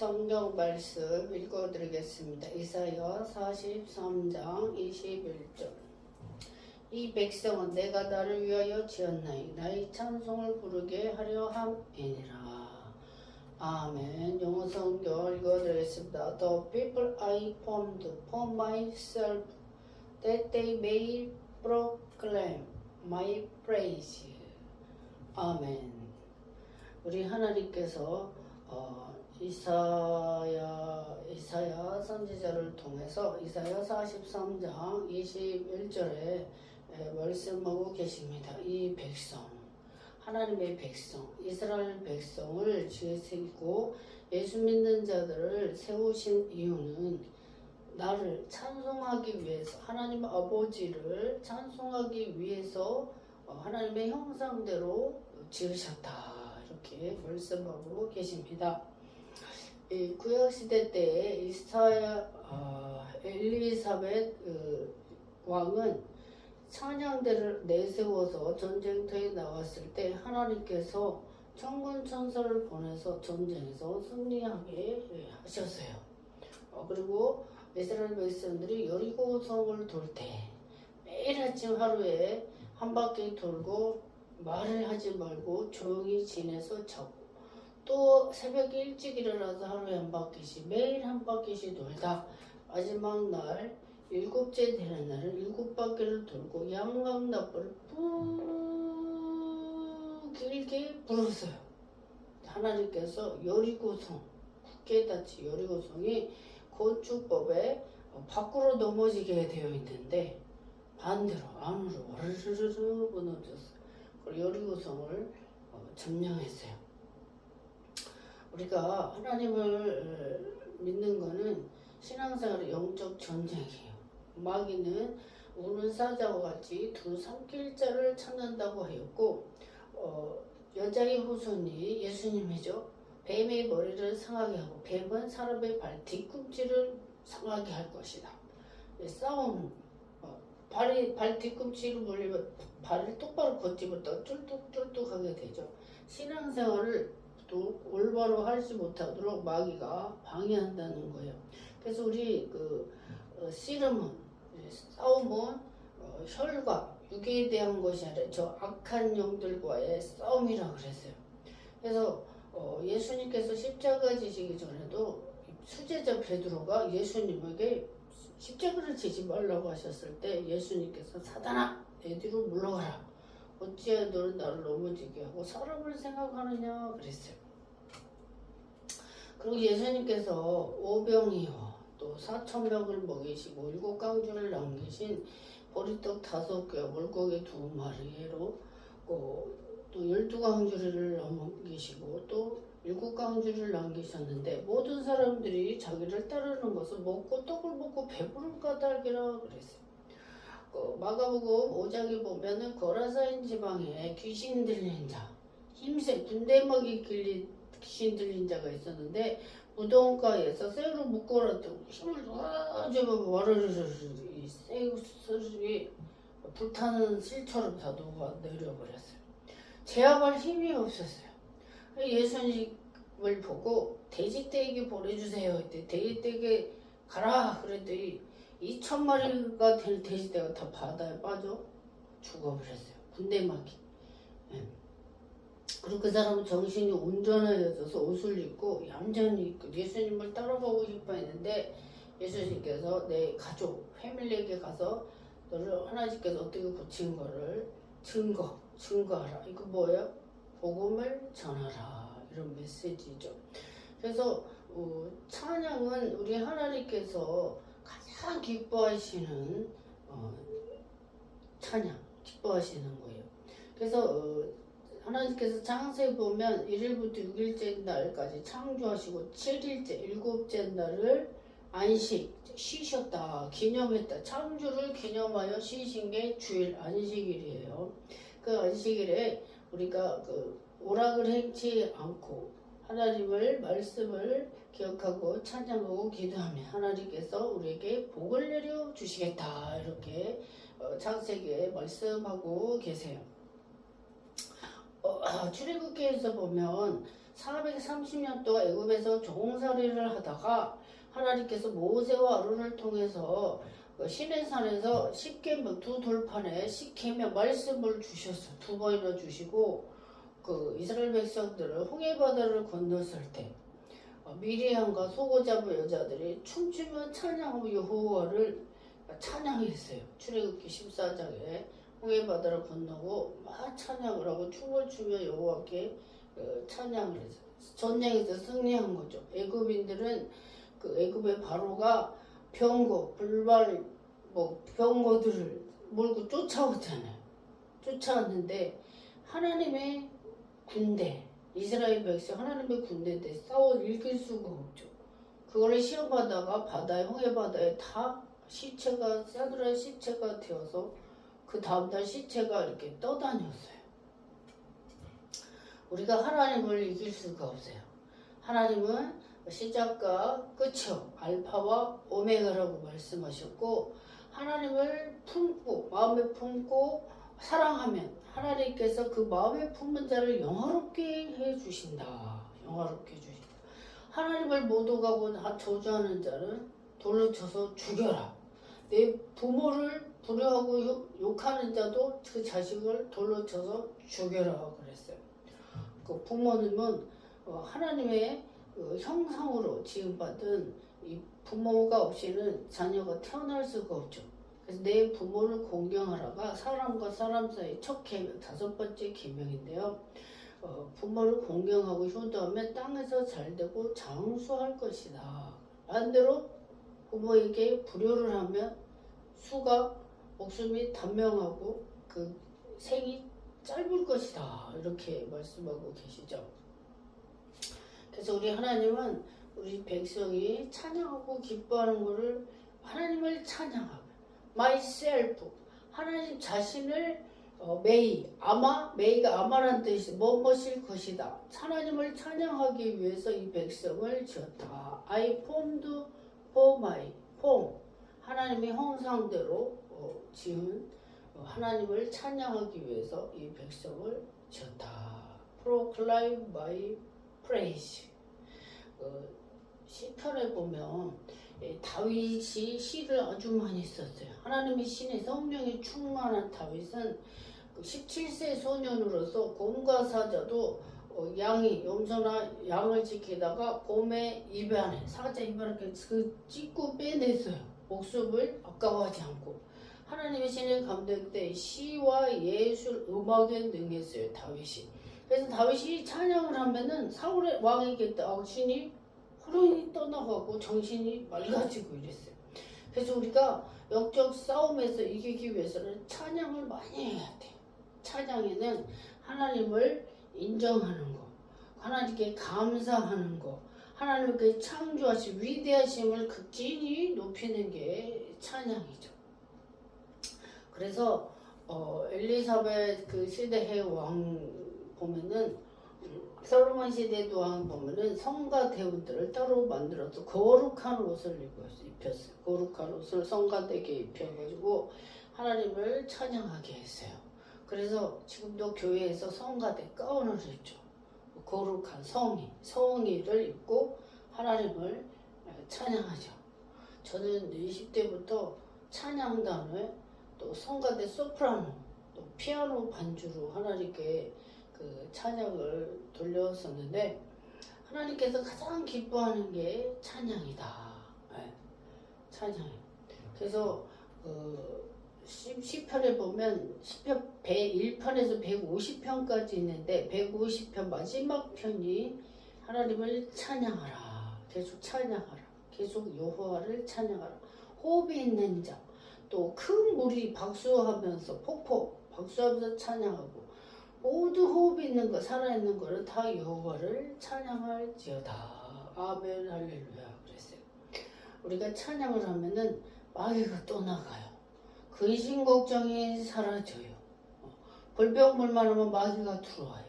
성경 말씀 읽어드리겠습니다. 이사야 43장 21절 이 백성은 내가 나를 위하여 지었나이 나의 찬송을 부르게 하려 함이니라. 아멘. 영어 성경 읽어드리겠습니다. The people I formed for myself that they may proclaim my praise. 아멘. 우리 하나님께서 어, 이사야 이사야 선지자를 통해서 이사야 43장 21절에 말씀하고 계십니다. 이 백성 하나님의 백성 이스라엘 백성을 지으시고 예수 믿는 자들을 세우신 이유는 나를 찬송하기 위해서 하나님 아버지를 찬송하기 위해서 어, 하나님의 형상대로 지으셨다 이렇게 말씀하고 계십니다. 이 구약 시대 때 이스타야 아, 엘리사벳 그, 왕은 찬양대를 내세워서 전쟁터에 나갔을 때 하나님께서 천군 천사를 보내서 전쟁에서 승리하게 하셨어요. 어, 그리고 이스라엘 백성들이 여리고 성을 돌 때 매일 아침 하루에 한 바퀴 돌고 말을 하지 말고 조용히 지내서 자고 또 새벽 일찍 일어나서 하루에 한 바퀴씩 매일 한 바퀴씩 돌다 마지막 날 일곱째 되는 날은 일곱 바퀴를 돌고 양강나팔을 푹 길게 불었어요. 하나님께서 여리고성 국계다치 여리고성이 건축법에 밖으로 넘어지게 되어 있는데 반대로 안으로 와르르르 무너졌어요. 그리고 여리고성을 어, 점령했어요. 우리가 하나님을 믿는 거는 신앙생활의 영적 전쟁이에요. 마귀는 우는 사자와 같이 두 삼킬 자를 찾는다고 하였고 어, 여자의 후손이 예수님이죠. 뱀의 머리를 상하게 하고 뱀은 사람의 발 뒤꿈치를 상하게 할 것이다. 싸움 어, 발이 발 뒤꿈치로 물리면 발을 똑바로 걷지 못하고 쫄뚝쫄뚝하게 되죠. 신앙생활을 또 올바로 하지 못하도록 마귀가 방해한다는 거예요. 그래서 우리 그 어, 씨름은 싸움은 어, 혈과 육에 대한 것이 아니라 저 악한 영들과의 싸움이라 그랬어요. 그래서 어, 예수님께서 십자가 지시기 전에도 수제자 베드로가 예수님에게 십자가를 지지 말라고 하셨을 때 예수님께서 사단아 내 뒤로 물러가라 어찌해 너는 나를 넘어지게 하고 사람을 생각하느냐 그랬어요. 그리고 예수님께서 오병이어 또 사천명을 먹이시고 일곱 강주를 남기신 보리떡 다섯 개, 물고기 두 마리로 어, 또 열두 강주를 남기시고 또 일곱 강주를 남기셨는데 모든 사람들이 자기를 따르는 것은 먹고 떡을 먹고 배부른 까닭이라 그랬어요. 그 마가복음 5장에 보면은 거라사인 지방에 귀신 들린 자, 힘세 군대막이 길린 귀신 들린 자가 있었는데 무덤가에서 쇠로 묶어놨던 힘을 놔주면 와르르르 이 쇠술이 불타는 실처럼 다 녹아 내려버렸어요. 제압할 힘이 없었어요. 예수님을 보고 돼지떼에게 보내주세요. 그때 돼지떼에게 가라 그랬더니 2천 마리가 될 돼지떼가 다 바다에 빠져 죽어버렸어요. 군대막이. 예. 그리고 그 사람은 정신이 온전해져서 옷을 입고 얌전히 입고 예수님을 따라가고 싶어 했는데 예수님께서 내 가족, 패밀리에게 가서 너를 하나님께서 어떻게 고친 거를 증거, 증거하라. 이거 뭐예요? 복음을 전하라. 이런 메시지죠. 그래서 어, 찬양은 우리 하나님께서 가장 기뻐하시는 어, 찬양, 기뻐하시는 거예요. 그래서 어, 하나님께서 창세에 보면 1일부터 6일째 날까지 창조하시고 7일째, 7째 날을 안식, 쉬셨다, 기념했다. 창조를 기념하여 쉬신 게 주일 안식일이에요. 그 안식일에 우리가 그 오락을 행치 않고 하나님을 말씀을 기억하고 찬양하고 기도하면 하나님께서 우리에게 복을 내려 주시겠다 이렇게 어, 창세기에 말씀하고 계세요. 어, 출애굽기에서 보면 430년 동안 애굽에서 종살이를 하다가 하나님께서 모세와 아론을 통해서 그 시내산에서 십계명 두 돌판에 십계명 말씀을 주셨어 두 번이나 주시고 그 이스라엘 백성들을 홍해 바다를 건넜을 때 어, 미리암과 소고잡은 여자들이 춤추며 찬양하고 여호와를 찬양했어요. 출애굽기 14장에 홍해 바다를 건너고 막 찬양을 하고 춤을 추며 여호와께 어, 찬양을 했어요. 전쟁에서 승리한 거죠. 애굽인들은 그 애굽의 바로가 병거, 불발, 뭐 병거들을 몰고 쫓아오잖아요. 쫓아왔는데 하나님의 군대, 이스라엘 백성 하나님의 군대인데 싸워 이길 수가 없죠. 그거를 시험하다가 바다에 홍해 바다에 다 시체가 사드라의 시체가 되어서 그 다음날 시체가 이렇게 떠다녔어요. 우리가 하나님을 이길 수가 없어요. 하나님은 시작과 끝이요 알파와 오메가라고 말씀하셨고 하나님을 품고 마음에 품고 사랑하면 하나님께서 그 마음에 품는 자를 영화롭게 해 주신다. 영화롭게 해 주신다. 하나님을 못 오가고 저주하는 자는 돌로 쳐서 죽여라. 내 부모를 불효하고 욕- 욕하는 자도 그 자식을 돌로 쳐서 죽여라 그랬어요. 그 부모님은 어, 하나님의 그 형상으로 지음받은 이 부모가 없이는 자녀가 태어날 수가 없죠. 그래서 내 부모를 공경하라가 사람과 사람 사이 첫 계명, 다섯 번째 계명인데요. 어, 부모를 공경하고 효도하면 땅에서 잘되고 장수할 것이다. 반대로 부모에게 불효를 하면 수가 목숨이 단명하고 그 생이 짧을 것이다. 이렇게 말씀하고 계시죠. 그래서 우리 하나님은 우리 백성이 찬양하고 기뻐하는 것을 하나님을 찬양하고 myself 하나님 자신을 어, 메이 아마 메이가 아마란 뜻이 뭐뭐일 것이다 하나님을 찬양하기 위해서 이 백성을 지었다 I formed for my form 하나님의 형상대로 어, 지은 어, 하나님을 찬양하기 위해서 이 백성을 지었다 proclaim my praise 어, 시편에 보면 예, 다윗이 시를 아주 많이 썼어요. 하나님의 신의 성령이 충만한 다윗은 그 17세 소년으로서 곰과 사자도 어, 양이 염소나 양을 지키다가 곰의 입에 안에 사자 입에 안에 그 찢고 빼냈어요. 목숨을 아까워하지 않고 하나님의 신의 감동 때 시와 예술 음악에 능했어요. 다윗이. 그래서 다윗이 찬양을 하면은 사울의 왕에게 당신이 혼란이 떠나가고 정신이 맑아지고 이랬어요. 그래서 우리가 영적 싸움에서 이기기 위해서는 찬양을 많이 해야 돼요. 찬양에는 하나님을 인정하는 거, 하나님께 감사하는 거, 하나님께 창조하신 위대하심을 극진히 높이는 게 찬양이죠. 그래서 어, 엘리사벳 그 시대의 왕 보면은 음, 솔로몬 시대 왕 보면은 성가 대원들을 따로 만들어서 거룩한 옷을 입혔어요. 거룩한 옷을 성가되게 입혀가지고 하나님을 찬양하게 했어요. 그래서 지금도 교회에서 성가대 가운을 입죠. 거룩한 성의, 성의를 입고 하나님을 찬양하죠. 저는 20대부터 찬양단에 또 성가대 소프라노, 또 피아노 반주로 하나님께 그 찬양을 돌렸었는데 하나님께서 가장 기뻐하는 게 찬양이다. 네, 찬양. 그래서 그 시- 시편에 보면 시편 101편에서 150편까지 있는데 150편 마지막 편이 하나님을 찬양하라. 계속 찬양하라. 계속 여호와를 찬양하라. 호흡이 있는 자. 또 큰 물이 박수하면서 폭포 박수하면서 찬양하고 모두 호흡 있는 거 살아있는 거는 다 여호와를 찬양할지어다. 아멘 할렐루야 그랬어요. 우리가 찬양을 하면은 마귀가 떠나가요. 근심 걱정이 사라져요. 어, 불평불만 하면 마귀가 들어와요.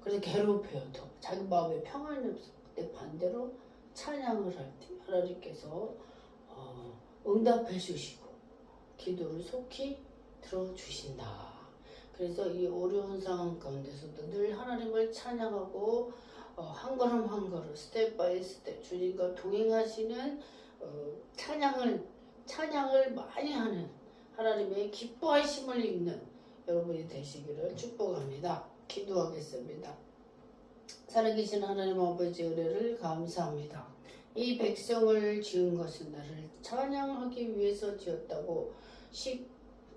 그래서 괴롭혀요. 더. 자기 마음에 평안이 없어. 근데 반대로 찬양을 할 때 하나님께서 어, 응답해 주시고 기도를 속히 들어주신다. 그래서 이 어려운 상황 가운데서도 늘 하나님을 찬양하고 어, 한 걸음 한 걸음 스텝 바이 스텝 주님과 동행하시는 어, 찬양을 찬양을 많이 하는 하나님의 기뻐하심을 입는 여러분이 되시기를 축복합니다. 기도하겠습니다. 살아계신 하나님 아버지 은혜를 감사합니다. 이 백성을 지은 것은 나를 찬양하기 위해서 지었다고 10,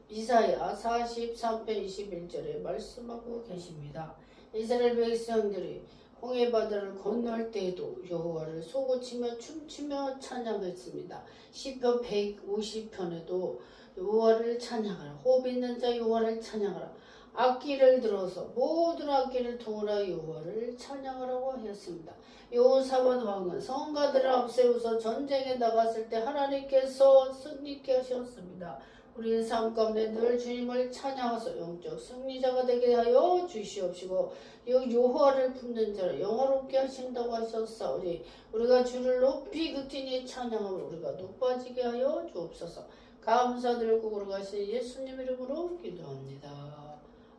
이사야 43편 21절에 말씀하고 계십니다. 이스라엘 백성들이 홍해 바다를 건널 때에도 여호와를 소고치며 춤추며 찬양했습니다. 시편 150편에도 여호와를 찬양하라. 호흡 있는 자 여호와를 찬양하라. 악기를 들어서 모든 악기를 통하여 여호와를 찬양하라고 하였습니다. 여호사밧 왕은 성가들을 앞세워서 전쟁에 나갔을 때 하나님께서 승리케 하셨습니다. 우리의 삶 가운데 늘 주님을 찬양하서 영적 승리자가 되게 하여 주시옵시고 여 여호와를 품는 자를 영화롭게 하신다고 하셨사오니 우리가 주를 높이 극진히 찬양하면 우리가 높아지게 하여 주옵소서. 감사드리고 걸어가신 예수님 이름으로 기도합니다.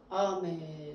哦没